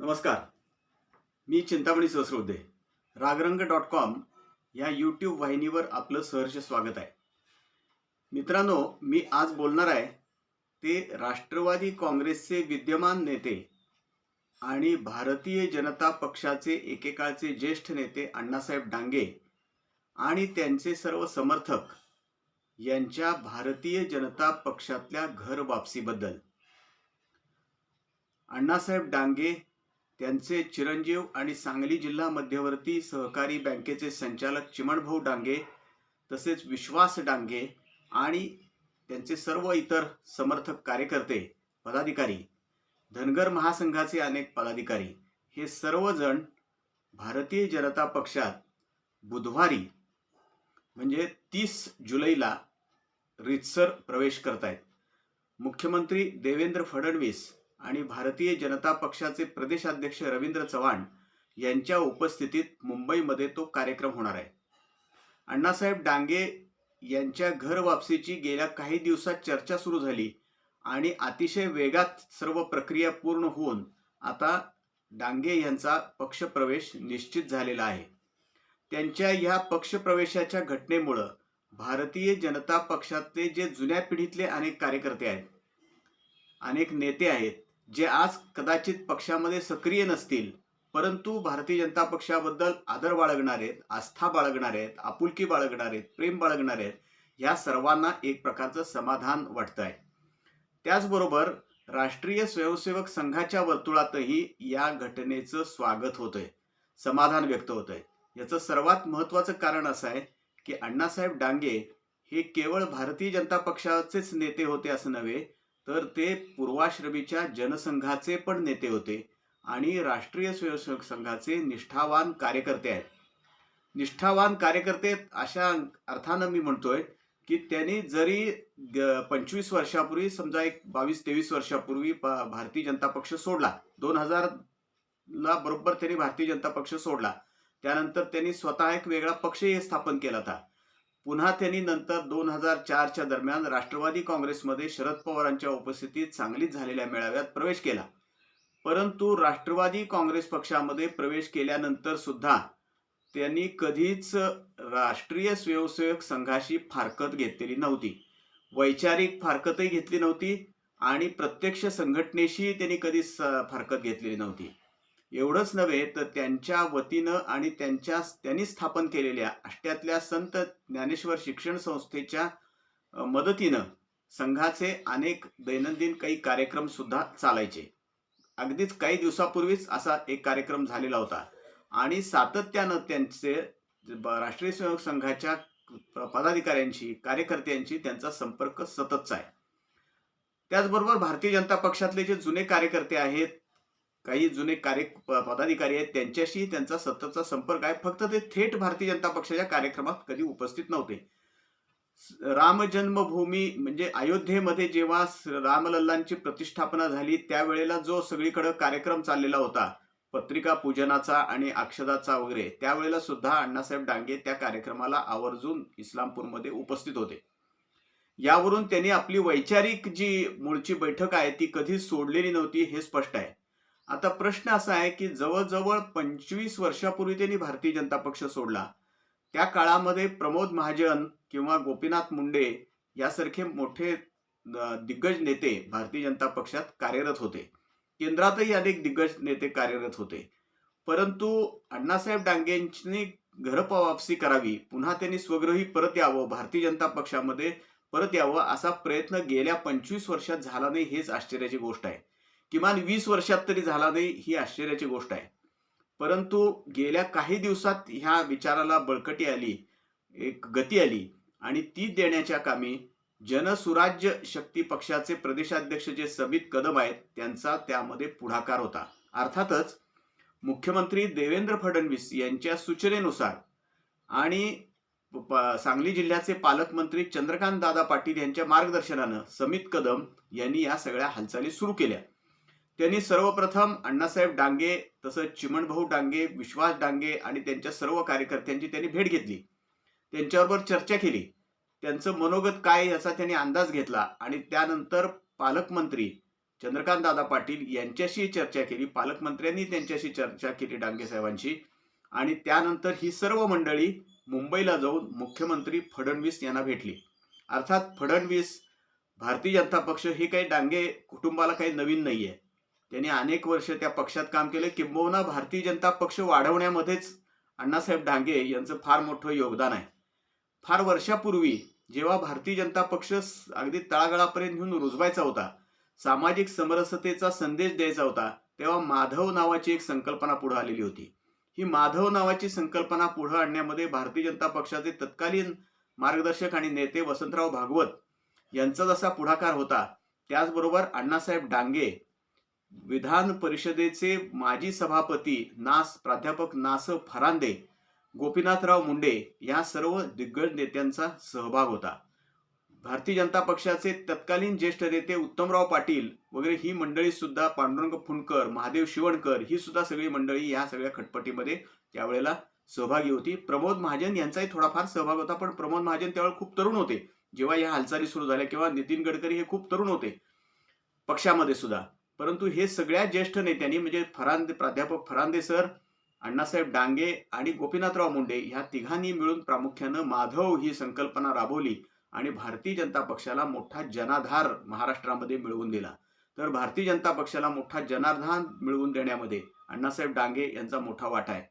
नमस्कार. मी Chintamani Sahasrode. Ragrang dot com या यूट्यूब वाहिनीवर आपलं सहर्ष स्वागत आहे. मित्रांनो मी आज बोलणार आहे ते राष्ट्रवादी काँग्रेसचे विद्यमान नेते आणि भारतीय जनता पक्षाचे एकेकाळचे ज्येष्ठ नेते अण्णासाहेब डांगे आणि त्यांचे सर्व समर्थक यांच्या भारतीय जनता पक्षातल्या घर वापसीबद्दल. अण्णासाहेब डांगे त्यांचे चिरंजीव आणि सांगली जिल्हा मध्यवर्ती सहकारी बँकेचे संचालक चिमणभाऊ डांगे तसेच विश्वास डांगे आणि त्यांचे सर्व इतर समर्थक कार्यकर्ते पदाधिकारी धनगर महासंघाचे अनेक पदाधिकारी हे सर्वजण भारतीय जनता पक्षात बुधवारी म्हणजे तीस जुलैला रितसर प्रवेश करतायत. मुख्यमंत्री देवेंद्र फडणवीस आणि भारतीय जनता पक्षाचे प्रदेशाध्यक्ष रवींद्र चव्हाण यांच्या उपस्थितीत मुंबईमध्ये तो कार्यक्रम होणार आहे. अण्णासाहेब डांगे यांच्या घर वापसीची गेल्या काही दिवसात चर्चा सुरू झाली आणि अतिशय वेगात सर्व प्रक्रिया पूर्ण होऊन आता डांगे यांचा पक्षप्रवेश निश्चित झालेला आहे. त्यांच्या ह्या पक्षप्रवेशाच्या घटनेमुळं भारतीय जनता पक्षातले जे जुन्या पिढीतले अनेक कार्यकर्ते आहेत अनेक नेते आहेत जे आज कदाचित पक्षामध्ये सक्रिय नसतील परंतु भारतीय जनता पक्षाबद्दल आदर बाळगणार आहेत आस्था बाळगणार आहेत आपुलकी बाळगणार आहेत प्रेम बाळगणार आहेत या सर्वांना एक प्रकारचं समाधान वाटतं आहे त्याचबरोबर राष्ट्रीय स्वयंसेवक संघाच्या वर्तुळातही या घटनेचं स्वागत होतंय समाधान व्यक्त होतंय. याचं सर्वात महत्त्वाचं कारण असं आहे की अण्णासाहेब डांगे हे केवळ भारतीय जनता पक्षाचेच नेते होते असं नव्हे तर ते पूर्वाश्रमीच्या जनसंघाचे पण नेते होते आणि राष्ट्रीय स्वयंसेवक संघाचे निष्ठावान कार्यकर्ते आहेत. निष्ठावान कार्यकर्ते अशा अर्थानं मी म्हणतोय की त्यांनी जरी पंचवीस वर्षापूर्वी समजा एक बावीस तेवीस वर्षापूर्वी प- भारतीय जनता पक्ष सोडला दोन हजार ला बरोबर त्यांनी भारतीय जनता पक्ष सोडला त्यानंतर त्यांनी स्वतः एक वेगळा पक्षही स्थापन केला होता. पुन्हा त्यांनी नंतर दोन हजार चारच्या दरम्यान राष्ट्रवादी काँग्रेसमध्ये शरद पवारांच्या उपस्थितीत सांगलीत झालेल्या मेळाव्यात प्रवेश केला. परंतु राष्ट्रवादी काँग्रेस पक्षामध्ये प्रवेश केल्यानंतर सुद्धा त्यांनी कधीच राष्ट्रीय स्वयंसेवक संघाशी फारकत घेतलेली नव्हती. वैचारिक फारकतही घेतली नव्हती आणि प्रत्यक्ष संघटनेशी त्यांनी कधीच फारकत घेतलेली नव्हती. एवढंच नव्हे तर त्यांच्या वतीनं आणि त्यांच्या त्यांनी स्थापन केलेल्या अष्ट्यातल्या संत ज्ञानेश्वर शिक्षण संस्थेच्या मदतीनं संघाचे अनेक दैनंदिन काही कार्यक्रम सुद्धा चालायचे. अगदीच काही दिवसापूर्वीच असा एक कार्यक्रम झालेला होता. आणि सातत्यानं त्यांचे राष्ट्रीय स्वयंसेवक संघाच्या पदाधिकाऱ्यांशी कार्यकर्त्यांशी त्यांचा संपर्क सततचा आहे. त्याचबरोबर भारतीय जनता पक्षातले जे जुने कार्यकर्ते आहेत काही जुने कार्य पदाधिकारी आहेत त्यांच्याशी त्यांचा सततचा संपर्क आहे. फक्त ते थेट भारतीय जनता पक्षाच्या कार्यक्रमात कधी उपस्थित नव्हते. राम जन्मभूमी म्हणजे अयोध्येमध्ये जेव्हा रामलल्लांची प्रतिष्ठापना झाली त्यावेळेला जो सगळीकडे कार्यक्रम चाललेला होता पत्रिका पूजनाचा आणि अक्षदाचा वगैरे त्यावेळेला सुद्धा अण्णासाहेब डांगे त्या कार्यक्रमाला आवर्जून इस्लामपूरमध्ये उपस्थित होते. यावरून त्यांनी आपली वैचारिक जी मूळची बैठक आहे ती कधी सोडलेली नव्हती हे स्पष्ट आहे. आता प्रश्न असा आहे की जवळजवळ पंचवीस वर्षापूर्वी त्यांनी भारतीय जनता पक्ष सोडला. त्या काळामध्ये प्रमोद महाजन किंवा गोपीनाथ मुंडे यासारखे मोठे दिग्गज नेते भारतीय जनता पक्षात कार्यरत होते. केंद्रातही अनेक दिग्गज नेते कार्यरत होते. परंतु अण्णासाहेब डांगेंनी घरपवापसी करावी पुन्हा त्यांनी स्वग्रही परत यावं भारतीय जनता पक्षामध्ये परत यावं असा प्रयत्न गेल्या पंचवीस वर्षात झाला नाही हेच आश्चर्याची गोष्ट आहे. किमान वीस वर्षात तरी झाला नाही ही आश्चर्याची गोष्ट आहे. परंतु गेल्या काही दिवसात ह्या विचाराला बळकटी आली एक गती आली आणि ती देण्याच्या कामी जनसुराज्य शक्ती पक्षाचे प्रदेशाध्यक्ष जे समित कदम आहेत त्यांचा त्यामध्ये पुढाकार होता. अर्थातच मुख्यमंत्री देवेंद्र फडणवीस यांच्या सूचनेनुसार आणि सांगली जिल्ह्याचे पालकमंत्री चंद्रकांत दादा पाटील यांच्या मार्गदर्शनानं समित कदम यांनी या सगळ्या हालचाली सुरू केल्या. त्यांनी सर्वप्रथम अण्णासाहेब डांगे तसंच चिमणभाऊ डांगे विश्वास डांगे आणि त्यांच्या सर्व कार्यकर्त्यांची त्यांनी भेट घेतली. त्यांच्याबरोबर चर्चा केली. त्यांचं मनोगत काय याचा त्यांनी अंदाज घेतला आणि त्यानंतर पालकमंत्री चंद्रकांत दादा पाटील यांच्याशी चर्चा केली. पालकमंत्र्यांनी त्यांच्याशी चर्चा केली डांगे साहेबांशी. आणि त्यानंतर ही सर्व मंडळी मुंबईला जाऊन मुख्यमंत्री फडणवीस यांना भेटली. अर्थात फडणवीस भारतीय जनता पक्ष हे काही डांगे कुटुंबाला काही नवीन नाही आहे त्यांनी अनेक वर्ष त्या पक्षात काम केले. किंबहुना भारतीय जनता पक्ष वाढवण्यामध्येच अण्णासाहेब डांगे यांचं फार मोठं योगदान आहे. फार वर्षापूर्वी जेव्हा भारतीय जनता पक्ष अगदी तळागाळापर्यंत घेऊन रुजवायचा होता सामाजिक समरसतेचा संदेश द्यायचा होता तेव्हा माधव नावाची एक संकल्पना पुढे आलेली होती. ही माधव नावाची संकल्पना पुढे आणण्यामध्ये भारतीय जनता पक्षाचे तत्कालीन मार्गदर्शक आणि नेते वसंतराव भागवत यांचा जसा पुढाकार होता त्याचबरोबर अण्णासाहेब डांगे विधान परिषदेचे माजी सभापती नास प्राध्यापक नास फरांदे गोपीनाथराव मुंडे या सर्व दिग्गज नेत्यांचा सहभाग होता. भारतीय जनता पक्षाचे तत्कालीन ज्येष्ठ नेते उत्तमराव पाटील वगैरे ही मंडळी सुद्धा पांडुरंग फुंडकर महादेव शिवणकर ही सुद्धा सगळी मंडळी या सगळ्या खटपटीमध्ये त्यावेळेला सहभागी होती. प्रमोद महाजन यांचाही थोडाफार सहभाग होता पण प्रमोद महाजन त्यावेळेला खूप तरुण होते. जेव्हा या हालचाली सुरू झाल्या किंवा नितीन गडकरी हे खूप तरुण होते. पक्षामध्ये सुद्धा. परंतु हे सगळ्या ज्येष्ठ नेत्यांनी म्हणजे फरांदे प्राध्यापक फरांदे सर अण्णासाहेब डांगे आणि गोपीनाथराव मुंडे ह्या तिघांनी मिळून प्रामुख्यानं माधव ही संकल्पना राबवली आणि भारतीय जनता पक्षाला मोठा जनाधार महाराष्ट्रामध्ये मिळवून दिला. तर भारतीय जनता पक्षाला मोठा जनाधार मिळवून देण्यामध्ये अण्णासाहेब डांगे यांचा मोठा वाटा आहे.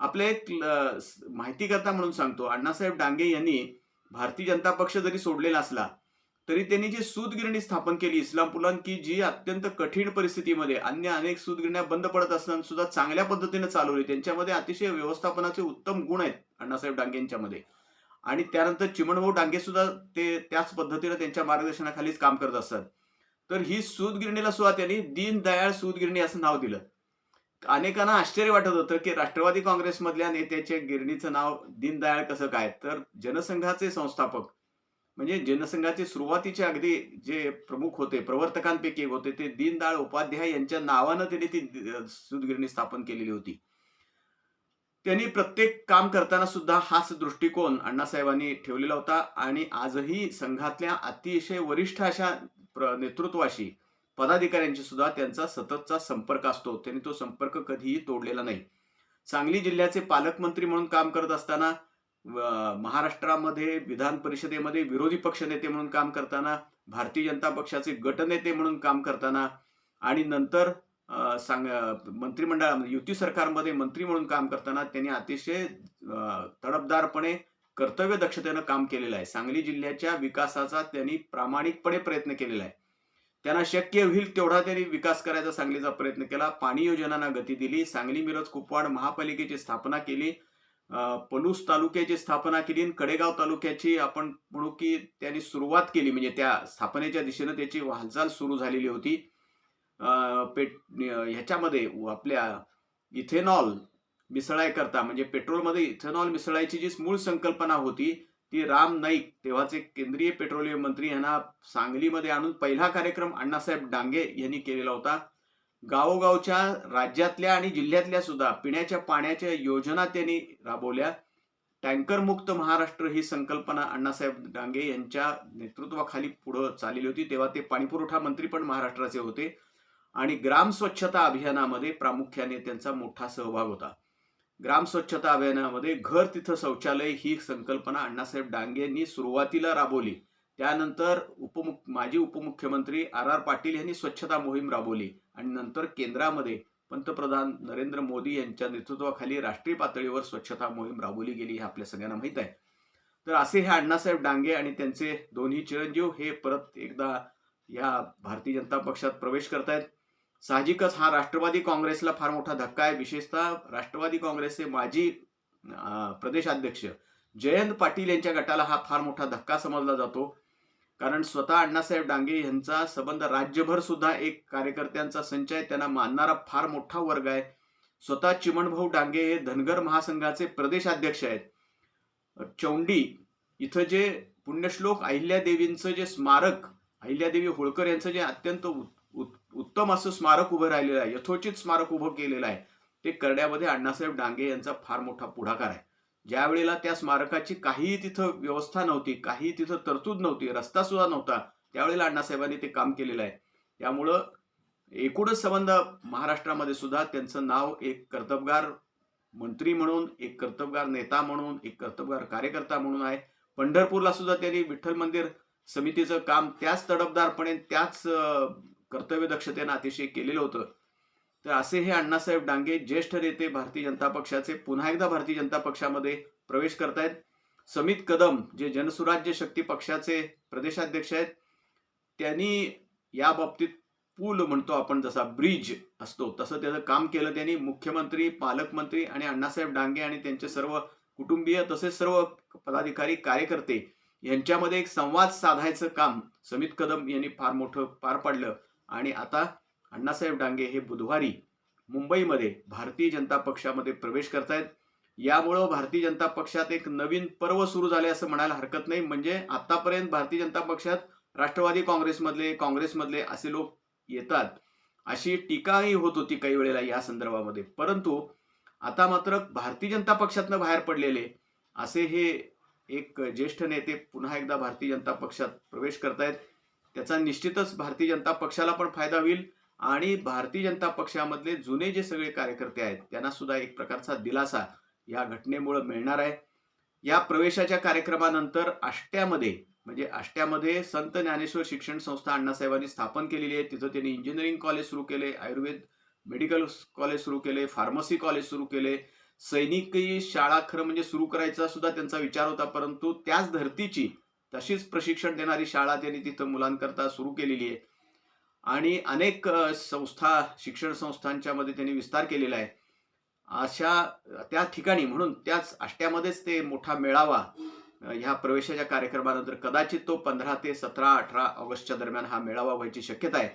आपले एक माहितीकरता माहिती करता म्हणून सांगतो अण्णासाहेब डांगे यांनी भारतीय जनता पक्ष जरी सोडलेला असला तरी त्यांनी जी सूतगिरणी स्थापन केली इस्लामपुरात की जी अत्यंत कठीण परिस्थितीमध्ये अन्य अनेक सूतगिरण्या बंद पडत असताना सुद्धा चांगल्या पद्धतीने चालवली. त्यांच्यामध्ये अतिशय व्यवस्थापनाचे उत्तम गुण आहेत अण्णासाहेब डांगे यांच्यामध्ये. आणि त्यानंतर चिमणभाऊ डांगे सुद्धा ते त्याच पद्धतीने त्यांच्या मार्गदर्शनाखालीच काम करत असतात. तर ही सूतगिरणीला सुद्धा त्यांनी दीनदयाळ सूतगिरणी असं नाव दिलं. अनेकांना आश्चर्य वाटत होतं की राष्ट्रवादी काँग्रेसमधल्या नेत्याच्या गिरणीचं नाव दीनदयाळ कसं काय? तर जनसंघाचे संस्थापक म्हणजे जनसंघाचे सुरुवातीचे अगदी जे प्रमुख होते प्रवर्तकांपैकी एक होते ते दीनदयाळ उपाध्याय यांच्या नावानं त्यांनी ती सुदगिरणी सूतगिरणी स्थापन केलेली होती. त्यांनी प्रत्येक काम करताना सुद्धा हाच दृष्टिकोन अण्णासाहेबांनी ठेवलेला होता आणि आजही संघातल्या अतिशय वरिष्ठ अशा नेतृत्वाशी पदाधिकाऱ्यांशी सुद्धा त्यांचा सततचा संपर्क असतो. त्यांनी तो संपर्क कधीही तोडलेला नाही. सांगली जिल्ह्याचे पालकमंत्री म्हणून काम करत असताना महाराष्ट्रामध्ये विधान परिषदेमध्ये विरोधी पक्षनेते म्हणून काम करताना भारतीय जनता पक्षाचे गटनेते म्हणून काम करताना आणि नंतर सांग मंत्रिमंडळामध्ये युती सरकारमध्ये मंत्री म्हणून काम करताना त्यांनी अतिशय अ, तडफदारपणे कर्तव्य दक्षतेनं काम केलेलं आहे. सांगली जिल्ह्याच्या विकासाचा त्यांनी प्रामाणिकपणे प्रयत्न केलेला आहे. त्यांना शक्य होईल तेवढा त्यांनी विकास करायचा सांगलीचा प्रयत्न केला. पाणी योजनांना गती दिली. सांगली मिरज कुपवाड महापालिकेची स्थापना केली. पलूस तालुक्याची स्थापना केली आणि कडेगाव तालुक्याची आपण म्हणू की त्यांनी सुरुवात केली. म्हणजे त्या स्थापनेच्या दिशेनं त्याची हालचाल सुरू झालेली होती. पेट ह्याच्यामध्ये आपल्या इथेनॉल मिसळायकरता म्हणजे पेट्रोलमध्ये इथेनॉल मिसळायची जी मूळ संकल्पना होती ती राम नाईक तेव्हाचे केंद्रीय पेट्रोलियम मंत्री यांना सांगलीमध्ये आणून पहिला कार्यक्रम अण्णासाहेब डांगे यांनी केलेला होता. गावोगावच्या राज्यातल्या आणि जिल्ह्यातल्या सुद्धा पिण्याच्या पाण्याच्या योजना त्यांनी राबवल्या. टँकर मुक्त महाराष्ट्र ही संकल्पना अण्णासाहेब डांगे यांच्या नेतृत्वाखाली पुढं चाललेली होती. तेव्हा ते पाणीपुरवठा मंत्री पण महाराष्ट्राचे होते. आणि ग्राम स्वच्छता अभियानामध्ये प्रामुख्याने त्यांचा मोठा सहभाग होता. ग्राम स्वच्छता अभियानामध्ये घर तिथं शौचालय ही संकल्पना अण्णासाहेब डांगे यांनी सुरुवातीला राबवली. त्यानंतर उपमुख माजी उपमुख्यमंत्री आर आर पाटील यांनी स्वच्छता मोहीम राबवली. आणि नंतर केंद्रामध्ये पंतप्रधान नरेंद्र मोदी यांच्या नेतृत्वाखाली राष्ट्रीय पातळीवर स्वच्छता मोहीम राबवली गेली हे आपल्या सगळ्यांना माहीत आहे. तर असे हे अण्णासाहेब डांगे आणि त्यांचे दोन्ही चिरंजीव हे परत एकदा या भारतीय जनता पक्षात प्रवेश करतायत. साहजिकच हा राष्ट्रवादी काँग्रेसला फार मोठा धक्का आहे. विशेषतः राष्ट्रवादी काँग्रेसचे माजी प्रदेशाध्यक्ष जयंत पाटील यांच्या गटाला हा फार मोठा धक्का समजला जातो. कारण स्वतः अण्णासाहेब डांगे यांचा संबंध राज्यभर सुद्धा एक कार्यकर्त्यांचा संच आहे. त्यांना मानणारा फार मोठा वर्ग आहे. स्वतः चिमणभाऊ डांगे हे धनगर महासंघाचे प्रदेशाध्यक्ष आहेत. चौंडी इथं जे पुण्यश्लोक अहिल्यादेवींचं जे स्मारक अहिल्यादेवी होळकर यांचं जे अत्यंत उत- उत- उत्तम असं स्मारक उभं राहिलेलं आहे यथोचित स्मारक उभं केलेलं आहे ते करण्यामध्ये अण्णासाहेब डांगे यांचा फार मोठा पुढाकार आहे. ज्या वेळेला त्या स्मारकाची काहीही तिथं व्यवस्था नव्हती काहीही तिथं तरतूद नव्हती रस्ता सुद्धा नव्हता त्यावेळेला अण्णासाहेबांनी ते काम केलेलं आहे. त्यामुळं एकूणच संबंध महाराष्ट्रामध्ये सुद्धा त्यांचं नाव एक कर्तबगार मंत्री म्हणून एक कर्तबगार नेता म्हणून एक कर्तबगार कार्यकर्ता म्हणून आहे. पंढरपूरला सुद्धा त्यांनी विठ्ठल मंदिर समितीचं काम त्याच तडफदारपणे त्याच कर्तव्यदक्षतेनं कर्तव्य दक्षतेनं अतिशय केलेलं होतं. तर असे हे अण्णासाहेब डांगे ज्येष्ठ नेते भारतीय जनता पक्षाचे पुन्हा एकदा भारतीय जनता पक्षामध्ये प्रवेश करतायत. समित कदम जे जनसुराज्य शक्ती पक्षाचे प्रदेशाध्यक्ष आहेत त्यांनी या बाबतीत पूल म्हणतो आपण जसा ब्रिज असतो. तसं त्याचं काम केलं त्यांनी. मुख्यमंत्री पालकमंत्री आणि अण्णासाहेब डांगे आणि त्यांचे सर्व कुटुंबीय तसेच सर्व पदाधिकारी कार्यकर्ते यांच्यामध्ये एक संवाद साधायचं काम समित कदम यांनी फार मोठं पार पाडलं. आणि आता अण्णासाहेब डांगे हे बुधवारी मुंबईमध्ये भारतीय जनता पक्षामध्ये प्रवेश करतायत. यामुळं भारतीय जनता पक्षात एक नवीन पर्व सुरू झाले असं म्हणायला हरकत नाही. म्हणजे आतापर्यंत भारतीय जनता पक्षात राष्ट्रवादी काँग्रेसमधले काँग्रेसमधले असे लोक येतात. अशी टीकाही होत होती काही वेळेला या संदर्भामध्ये. परंतु आता मात्र भारतीय जनता पक्षातनं बाहेर पडलेले असे हे एक ज्येष्ठ नेते पुन्हा एकदा भारतीय जनता पक्षात प्रवेश करतायत. त्याचा निश्चितच भारतीय जनता पक्षाला पण फायदा होईल. आणि भारतीय जनता पक्षामधले जुने जे सगळे कार्यकर्ते आहेत त्यांना सुद्धा एक प्रकारचा दिलासा या घटनेमुळे मिळणार आहे. या प्रवेशाच्या कार्यक्रमानंतर आष्ट्यामध्ये म्हणजे आष्ट्यामध्ये संत ज्ञानेश्वर शिक्षण संस्था अण्णासाहेबांनी स्थापन केलेली आहे. तिथं त्यांनी इंजिनिअरिंग कॉलेज सुरू केले आयुर्वेद मेडिकल कॉलेज सुरू केले फार्मसी कॉलेज सुरू केले. सैनिकी शाळा खरं म्हणजे सुरू करायचा सुद्धा त्यांचा विचार होता परंतु त्याच धर्तीची तशीच प्रशिक्षण देणारी शाळा त्यांनी तिथं मुलांकरता सुरू केलेली आहे. आणि अनेक संस्था शिक्षण संस्थांच्या मध्ये त्यांनी विस्तार केलेला आहे. अशा त्या ठिकाणी म्हणून त्याच आष्ट्यामध्येच ते मोठा मेळावा ह्या प्रवेशाच्या कार्यक्रमानंतर कदाचित तो पंधरा ते सतरा अठरा ऑगस्टच्या दरम्यान हा मेळावा व्हायची शक्यता आहे.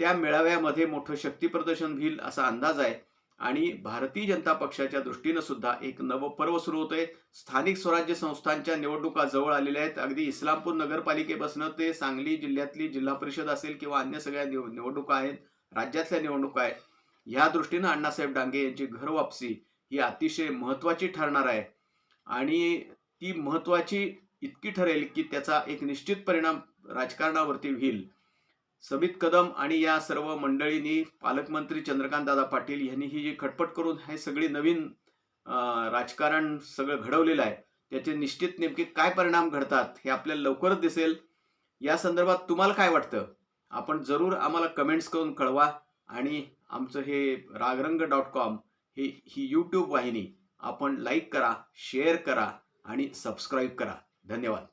त्या मेळाव्यामध्ये मोठं शक्ती प्रदर्शन होईल असा अंदाज आहे. आणि भारतीय जनता पक्षाच्या दृष्टीनं सुद्धा एक नवं पर्व सुरू होतंय. स्थानिक स्वराज्य संस्थांच्या निवडणुका जवळ आलेल्या आहेत. अगदी इस्लामपूर नगरपालिकेपासून ते सांगली जिल्ह्यातली जिल्हा परिषद असेल किंवा अन्य सगळ्या निव- निवडणुका आहेत राज्यातल्या निवडणुका आहेत या दृष्टीनं अण्णासाहेब डांगे यांची घर वापसी ही अतिशय महत्वाची ठरणार आहे. आणि ती महत्वाची इतकी ठरेल की त्याचा एक निश्चित परिणाम राजकारणावरती होईल. समित कदम आणि या सर्व मंडळींनी पालकमंत्री चंद्रकांत दादा पाटील यांनी ही जी खटपट करून हे सगळी नवीन राजकारण सगळं घडवलेलं आहे त्याचे निश्चित नेमके काय परिणाम घडतात हे आपल्याला लवकरच दिसेल. या संदर्भात तुम्हाला काय वाटतं? आपण जरूर आम्हाला कमेंट्स करून कळवा आणि आमचं हे रागरंग डॉट कॉम हे ही यूट्यूब वाहिनी आपण लाईक करा शेअर करा आणि सबस्क्राईब करा. धन्यवाद.